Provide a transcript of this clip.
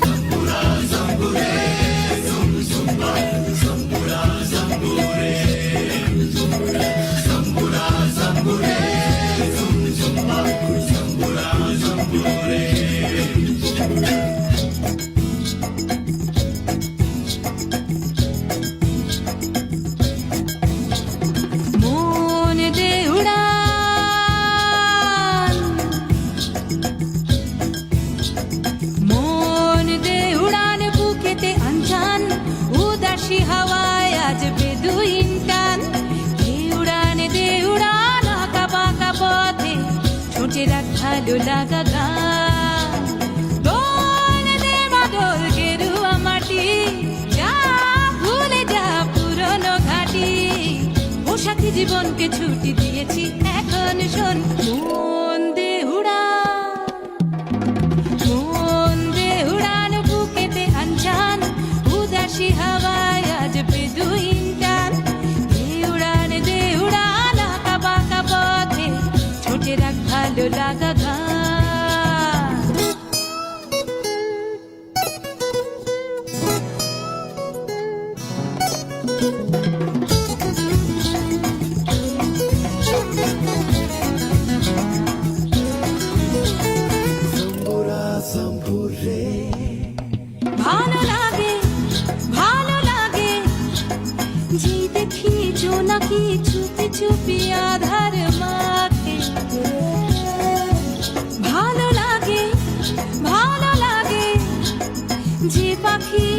Zambura, zambure, zum, zumba. ভালো লাগা গান বাদল গেরুয়া মাটি যা ভুলে যা পুরনো ঘাটি পোশাকি জীবনকে ছুটি দিয়েছি এখন শোন ভালো লাগা গান ভালো লাগে ভালো লাগে যে যে পাখি